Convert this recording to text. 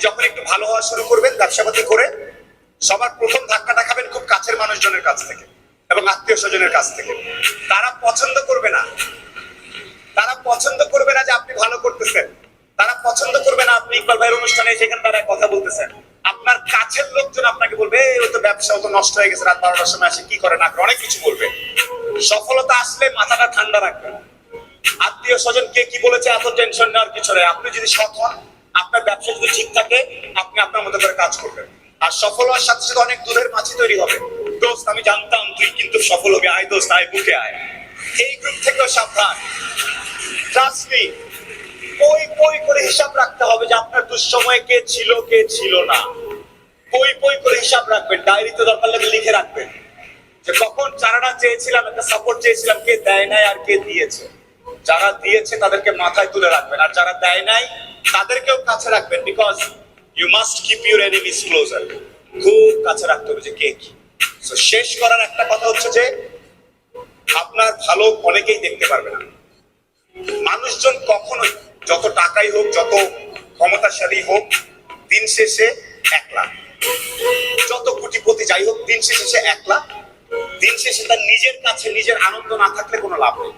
যখন একটু ভালো হওয়া শুরু করবেন ব্যবসাপাতি করে সবার প্রথম ধাক্কাটা খাবেন খুব কাছের মানুষজনের কাছ থেকে এবং আত্মীয় স্বজনের কাছ থেকে। তারা পছন্দ করবে না। তারা পছন্দ করবে না যে আপনি ভালো করতেছেন। তারা পছন্দ করবে না আপনি ইকবাল ভাইয়ের অনুষ্ঠানে সেখানে তারা কথা বলতেছেন। আপনার কাছের লোকজন আপনাকে বলবে "এই, ও তো ব্যবসা তো নষ্ট হয়ে গেছে রাত বারোটার সময় আসে কি করে না করে? অনেক কিছু বলবে। সফলতা আসলে মাথাটা ঠান্ডা রাখবেন। আত্মীয় স্বজন কে কি বলেছে এত টেনশন নেওয়ার কিছু নেই। আপনি যদি সৎ হন আপনার ব্যবসা যদি ঠিক থাকে, আপনি আপনার মতো করে কাজ করবেন। আর সফল হওয়ার সাথে সাথে অনেক দূরের মাছি তৈরি হবে। দোস্ত, আমি জানতাম তুই কিন্তু সফল হবি। আয় দোস্ত, আয়, বুকে আয়। এই গ্রুপ থেকেও সাবধান। ট্রাস্ট বই বই করে হিসাব রাখতে হবে যে আপনার দুঃসময়ে কে ছিল কে ছিল না। বই বই করে হিসাব রাখবেন। ডায়েরিতে দরকার লাগে লিখে রাখবেন। যে কখন যারা চেয়েছিলাম, একটা সাপোর্ট চেয়েছিলাম, কে দেয় নাই আর কে দিয়েছে? যারা দিয়েছে, তাদেরকে মাথায় তুলে রাখবেন। আর যারা দেয় নাই তাদেরকেও কাছে রাখবেন because you must keep your enemies closer খুব কাছে রাখতে হবে যে কে কি। So, শেষ করার একটা কথা হচ্ছে যে আপনার ভালো অনেকেই দেখতে পারবে না। মানুষজন কখনোই যত টাকাই হোক যত ক্ষমতাশালী হোক দিন শেষে একলা যত কোটিপতি যাই হোক দিন শেষে একলা দিন শেষে তার নিজের কাছে নিজের আনন্দ না থাকলে কোনো লাভ নেই।